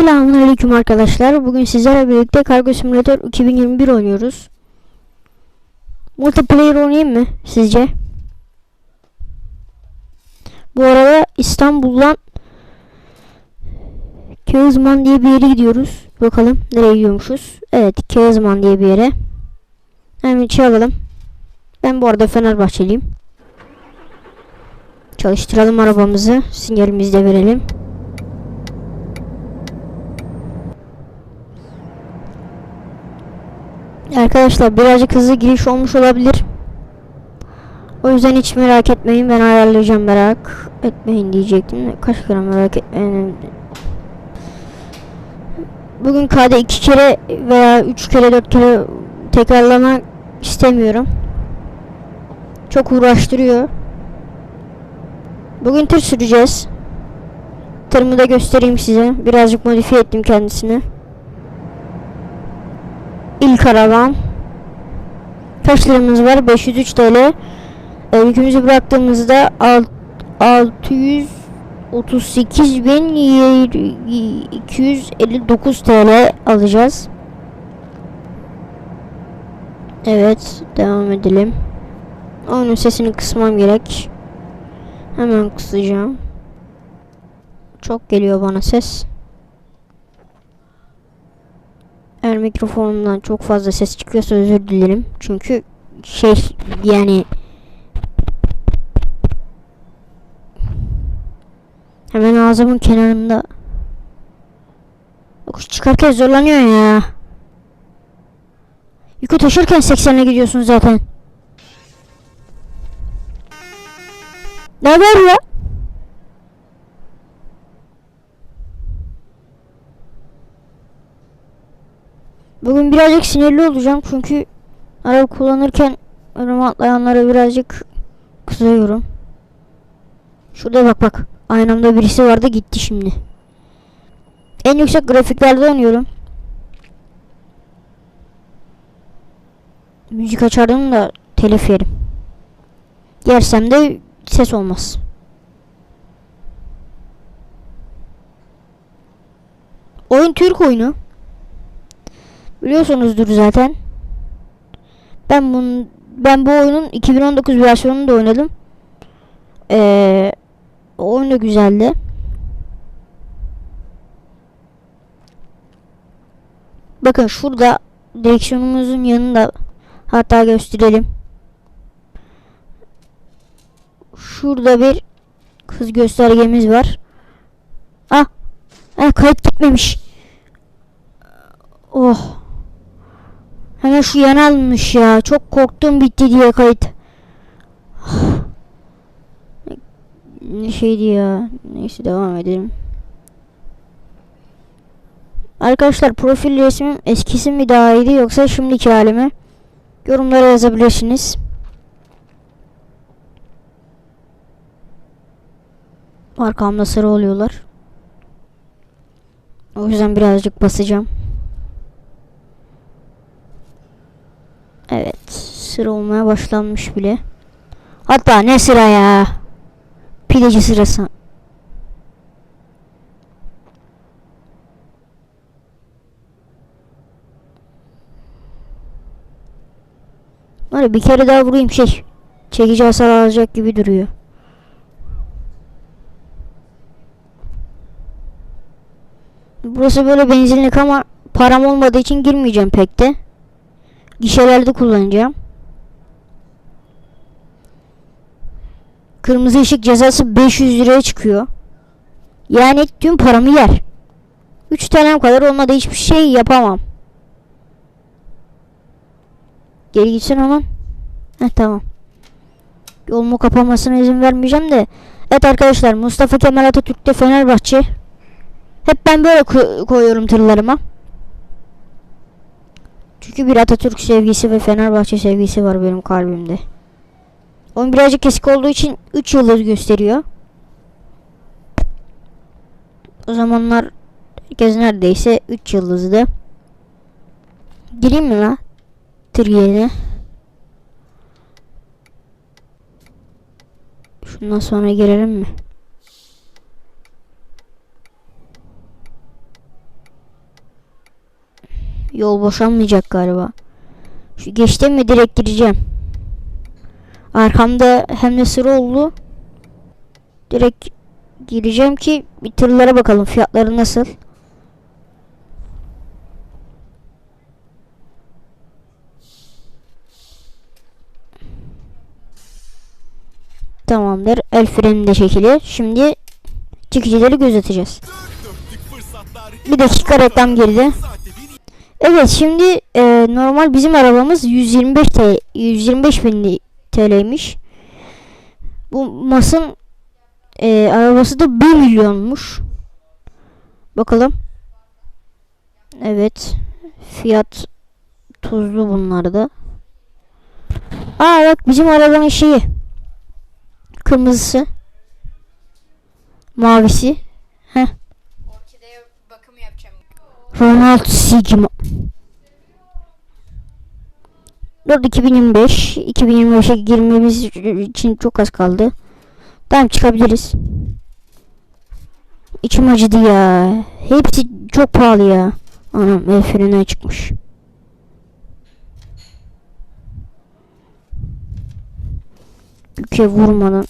Selamünaleyküm arkadaşlar. Bugün sizlerle birlikte Kargo Simulator 2021 oynuyoruz. Multiplayer oynayayım mı sizce? Bu arada İstanbul'dan Kağızman diye bir yere gidiyoruz. Bakalım nereye gidiyormuşuz. Evet Kağızman diye bir yere. Hemen şey alalım. Ben bu arada Fenerbahçeliyim. Çalıştıralım arabamızı. Sinyalimizi de verelim. Arkadaşlar birazcık hızlı giriş olmuş olabilir. O yüzden hiç merak etmeyin ben ayarlayacağım merak etmeyin diyecektim. Kaç kere merak etmeyin. Bugün KD iki kere veya üç kere dört kere tekrarlamak istemiyorum. Çok uğraştırıyor. Bugün tır süreceğiz. Tırımı da göstereyim size. Birazcık modifiye ettim kendisini. İlk arabam. Kaç liramız var? 503 TL. E, yükümüzü bıraktığımızda alt, 638.259 TL alacağız. Evet, devam edelim. Onun sesini kısmam gerek. Hemen kısacağım. Çok geliyor bana ses. Eğer mikrofonumdan çok fazla ses çıkıyorsa özür dilerim. Çünkü şey yani hemen ağzımın kenarında yokuş çıkarken zorlanıyor ya. Yükü taşırken 80'e gidiyorsun zaten. Ne haber ya? Bugün birazcık sinirli olacağım çünkü araba kullanırken önüme atlayanlara birazcık kızıyorum. Şurada bak bak. Aynamda birisi vardı gitti şimdi. En yüksek grafiklerde oynuyorum. Müzik açardım da telif yerim. Yersem de ses olmaz. Oyun Türk oyunu. Biliyorsunuzdur zaten. Ben bunun ben bu oyunun 2019 versiyonunu da oynadım. Ee, oyun da güzeldi. Bakın şurada direksiyonumuzun yanında hatta gösterelim. Şurada bir hız göstergemiz var. Ah, ah kayıt gitmemiş. Oh. Hemen şu yana alınmış ya. Çok korktum bitti diye kayıt. ne şeydi ya. Neyse devam edelim. Arkadaşlar profil resmim eskisi mi daha iyiydi yoksa şimdiki halimi yorumlara yazabilirsiniz. Arkamda sarı oluyorlar. O yüzden birazcık basacağım. Evet. Sıra olmaya başlanmış bile. Hatta ne sıra ya. Pideci sırası. Var bir kere daha vurayım şey. Çekici hasar alacak gibi duruyor. Burası böyle benzinlik ama param olmadığı için girmeyeceğim pek de. Gişelerde kullanacağım. Kırmızı ışık cezası 500 liraya çıkıyor. Yani tüm paramı yer. 3 tanem kadar olmadı hiçbir şey yapamam. Geri gitsin hemen. Heh tamam. Yolumu kapamasına izin vermeyeceğim de. Evet arkadaşlar Mustafa Kemal Atatürk'te Fenerbahçe. Hep ben böyle ko koyuyorum tırlarıma. Çünkü bir Atatürk sevgisi ve Fenerbahçe sevgisi var benim kalbimde. Onun birazcık kesik olduğu için 3 yıldız gösteriyor. O zamanlar herkes neredeyse 3 yıldızdı. Gireyim mi la? Yerine. Şundan sonra girelim mi? Yol boşanmayacak galiba. Şu geçtim mi direkt gireceğim. Arkamda hem de sıra oldu. Direkt gireceğim ki bir tırlara bakalım fiyatları nasıl. Tamamdır. El freni de çekili. Şimdi çekicileri gözeteceğiz. Bir dakika reklam girdi. Evet şimdi e, normal bizim arabamız 125 TL, 125 bin TL'ymiş. Bu Mas'ın e, arabası da 1 milyonmuş. Bakalım. Evet. Fiyat tuzlu bunlarda. Aa bak bizim arabanın şeyi. Kırmızısı. Mavisi. Yapacağım. Ronald Sigma. 4 2025 2025'e girmemiz için çok az kaldı. Tamam çıkabiliriz. İçim acıdı ya. Hepsi çok pahalı ya. Anam el freni çıkmış. Yüke vurmadan.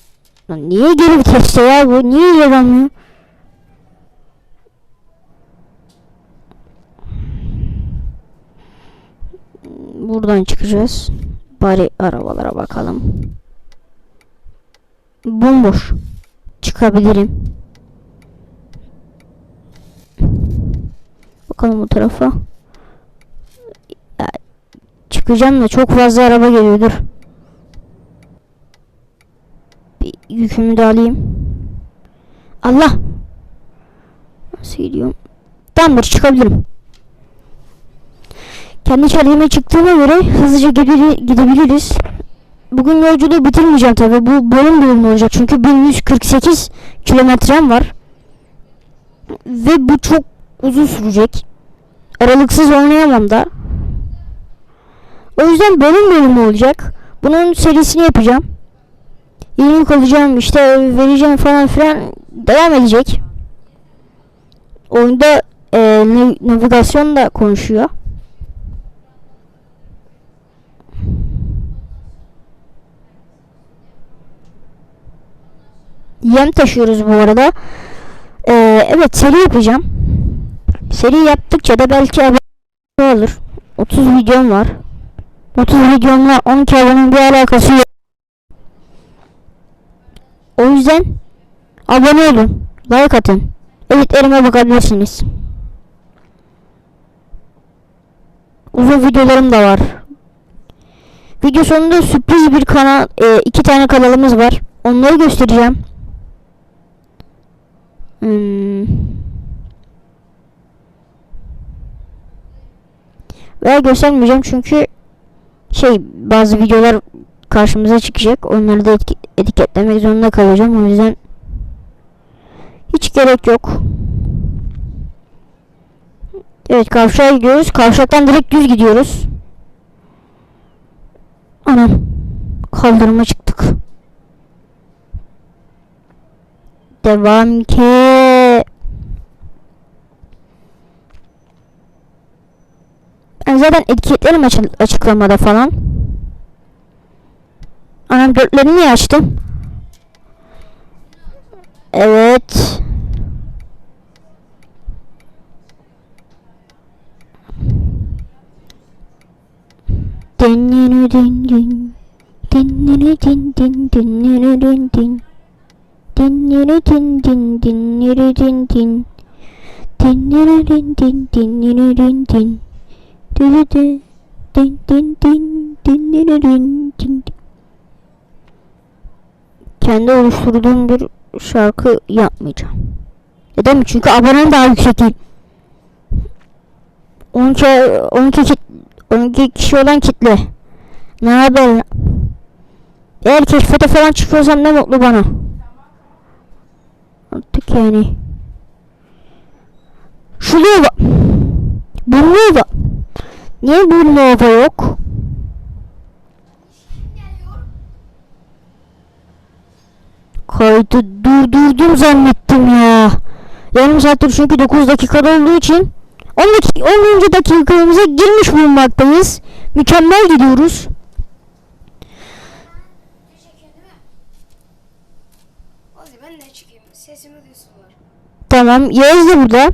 Lan niye geri viteste ya bu? Niye ilerlemiyor? Buradan çıkacağız. Bari arabalara bakalım. Bomboş. Çıkabilirim. Bakalım bu tarafa. Çıkacağım da çok fazla araba geliyor. Dur. Bir yükümü de alayım. Allah. Nasıl gidiyorum? Tamamdır çıkabilirim. Kendi çareme çıktığına göre hızlıca gide- gidebiliriz. Bugün yolculuğu bitirmeyeceğim tabi. Bu bölüm bölüm olacak. Çünkü 1148 kilometrem var. Ve bu çok uzun sürecek. Aralıksız oynayamam da. O yüzden bölüm bölüm olacak. Bunun serisini yapacağım. Yenilik alacağım işte vereceğim falan filan devam edecek. Oyunda e, nav- navigasyon da konuşuyor. Yem taşıyoruz bu arada. Ee, evet seri yapacağım. Seri yaptıkça da belki abone olur. 30 videom var. 30 videomla 12 abonenin bir alakası yok. O yüzden abone olun. Like atın. Editlerime bakabilirsiniz. Uzun videolarım da var. Video sonunda sürpriz bir kanal, e, iki tane kanalımız var. Onları göstereceğim. Hmm. Veya göstermeyeceğim çünkü şey bazı videolar karşımıza çıkacak. Onları da etiketlemek zorunda kalacağım. O yüzden hiç gerek yok. Evet kavşağa gidiyoruz. Kavşaktan direkt düz gidiyoruz. Anam. Kaldırıma çıktık. Devam ki. Ben zaten etiketlerim açı- açıklamada falan. Anam dörtlerini açtım? Evet. Din din. Dinlene din din dinlene din din. Dinlene din din dinlene din din. Dinlene din din dinlene din din. Dü dü din din din dinlene din din. Kendi oluşturduğum bir şarkı yapmayacağım. Neden mi? Çünkü abonem daha yüksek değil. 12 12 kit 12 kişi olan kitle. Ne haber? Eğer keşfete falan çıkıyorsam ne mutlu bana. Yani. Bak. Buraya bak. Niye Burnova yok? Kaydı durdurdum zannettim ya. Yarım saattir çünkü 9 dakikada olduğu için 10 dakika, 10. dakikamıza girmiş bulunmaktayız. Mükemmel gidiyoruz. Hadi ben de çıkayım. Sesimi duysunlar. Tamam. Yağız da burada.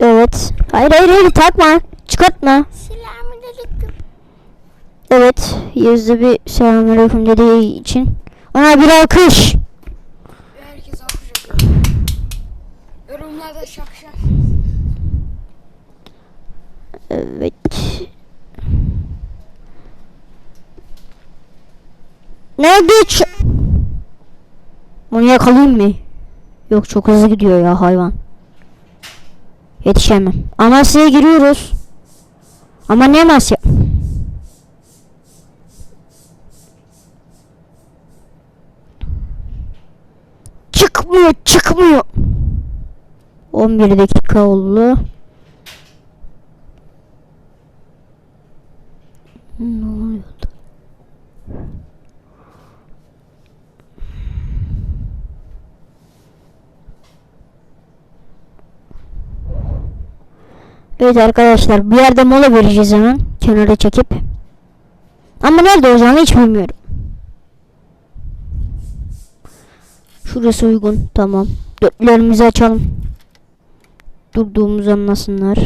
Evet. Hayır hayır hayır takma. Çıkartma. Selamünaleyküm. Evet. Da bir selamünaleyküm dediği için. Ona bir alkış. Herkes alkış yapıyor. Yorumlarda şak şak. Evet. Nerede. Onu yakalayayım mı? Yok çok hızlı gidiyor ya hayvan. Yetişemem. Amasya'ya giriyoruz. Ama ne Amasya? Çıkmıyor, çıkmıyor. 11 dakika oldu. Ne oluyordu? Evet arkadaşlar bir yerde mola vereceğiz hemen kenara çekip. Ama nerede olacağını hiç bilmiyorum. Şurası uygun tamam. Dörtlerimizi açalım. Durduğumuzu anlasınlar.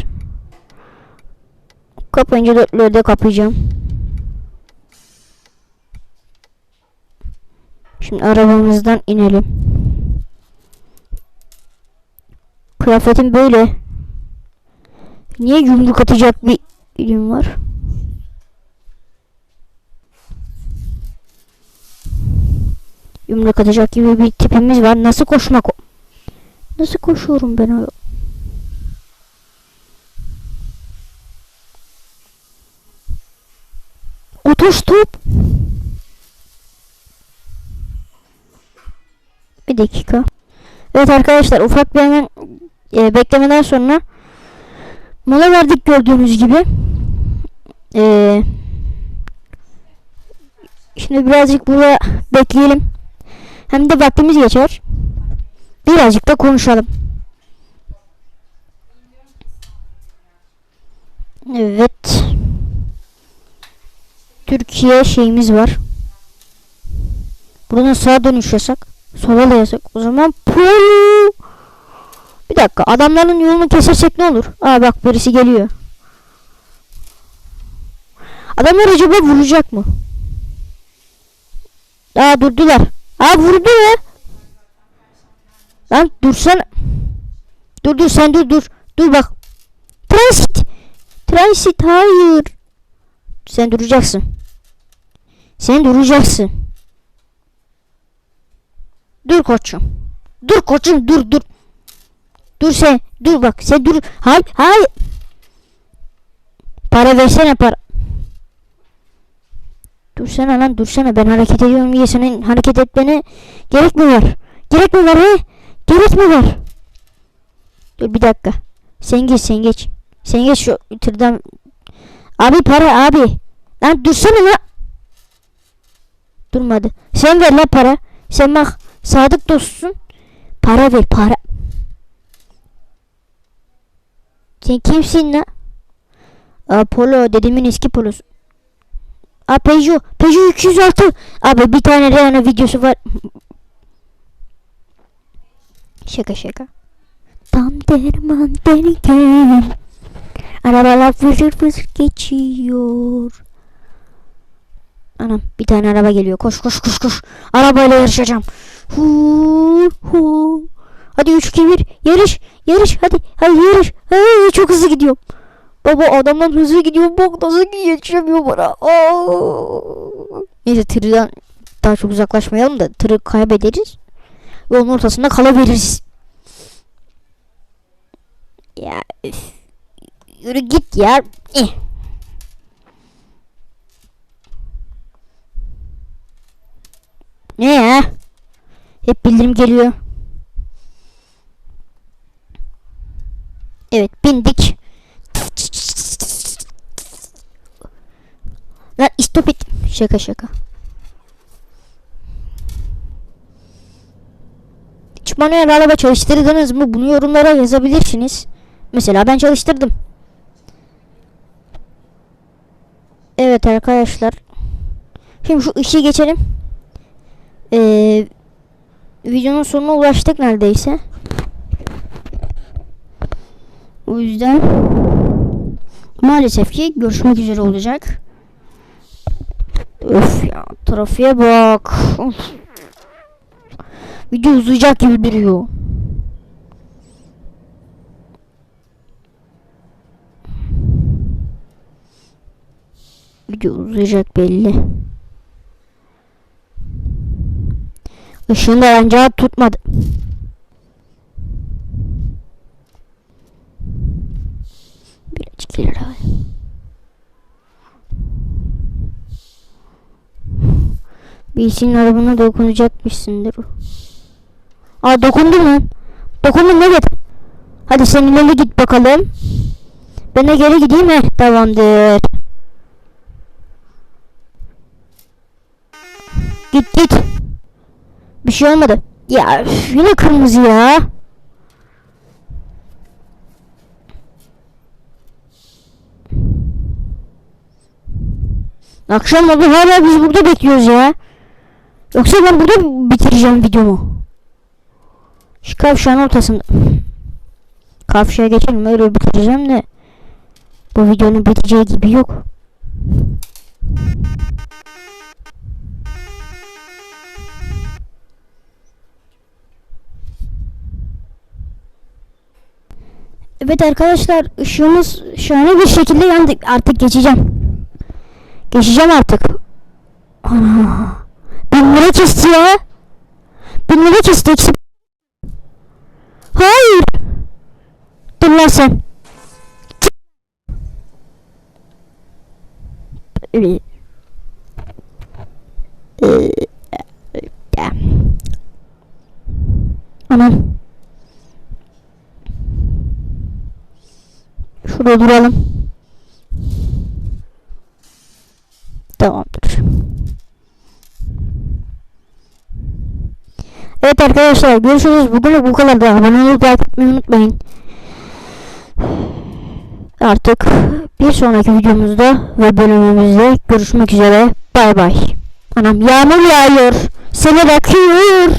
Kapayınca dörtleri de kapayacağım. Şimdi arabamızdan inelim. Kıyafetim böyle. Niye yumruk atacak bir ilim var? Yumruk atacak gibi bir tipimiz var. Nasıl koşmak o? Nasıl koşuyorum ben o? Otostop. Bir dakika. Evet arkadaşlar ufak bir hemen e, beklemeden sonra mola verdik gördüğünüz gibi. E, şimdi birazcık burada bekleyelim. Hem de vaktimiz geçer. Birazcık da konuşalım. Evet. Türkiye şeyimiz var. Buradan sağa dönüş yasak. Sola da yasak. O zaman polo. Bir dakika adamların yolunu kesersek ne olur? Aa bak birisi geliyor. Adamlar acaba vuracak mı? Aa durdular. Aa vurdu ya. Lan dursana. Dur dur sen dur dur. Dur bak. Transit. Transit hayır. Sen duracaksın. Sen duracaksın. Dur koçum. Dur koçum dur dur. Dur sen. Dur bak sen dur. Hayır hayır. Para versene para. Dursana lan dursana ben hareket ediyorum diye senin hareket etmene gerek mi var? Gerek mi var he? Gerek mi var? Dur bir dakika. Sen geç sen geç. Sen geç şu tırdan. Abi para abi. Lan dursana lan. Durmadı. Sen ver lan para. Sen bak sadık dostsun. Para ver para. Sen kimsin lan? Aa, polo dedemin eski polosu. Aa Peugeot. Peugeot 206. Abi bir tane Renault videosu var. Şaka şaka. Tam derman derken Arabalar fızır fızır geçiyor. Anam bir tane araba geliyor. Koş koş koş koş. Arabayla yarışacağım. Hu hu. Hadi 3 2 1 yarış yarış hadi hadi yarış. Ay, çok hızlı gidiyorum. Baba adamdan hızlı gidiyor. Bak nasıl yetişemiyor bana. Aa. Neyse tırdan daha çok uzaklaşmayalım da tırı kaybederiz. Yolun ortasında kalabiliriz. Ya üf. Yürü git ya. Eh. Ne ya? Hep bildirim geliyor. Evet bindik. Lan stop it. Şaka şaka. Hiç araba çalıştırdınız mı? Bunu yorumlara yazabilirsiniz. Mesela ben çalıştırdım. Evet arkadaşlar. Şimdi şu işi geçelim. Ee, videonun sonuna ulaştık neredeyse. O yüzden maalesef ki görüşmek üzere olacak. Öf ya trafiğe bak. Video uzayacak gibi duruyor. Video uzayacak belli. Işığında bence tutmadı. Birazcık ileri al. Bilsin arabana dokunacakmışsındır. Aa dokundum lan. Dokundum evet. Hadi sen ileri git bakalım. Ben de geri gideyim he. Tamamdır. Git git. Bir şey olmadı. Ya üf, yine kırmızı ya. Akşam oldu hala biz burada bekliyoruz ya. Yoksa ben burada bitireceğim videomu. Şu kavşağın ortasında. Kavşağa geçelim öyle bitireceğim de. Bu videonun biteceği gibi yok. Evet arkadaşlar ışığımız şahane bir şekilde yandı. Artık geçeceğim. Geçeceğim artık. Bin lira kesti ya. Bin lira kesti. Eksi... Hayır. Dur lan sen. Anam. Şurada duralım. Tamamdır. Evet arkadaşlar görüşürüz. Bugün bu kadar da abone olup atmayı unutmayın. Artık bir sonraki videomuzda ve bölümümüzde görüşmek üzere. Bay bay. Anam yağmur yağıyor. Seni bakıyor.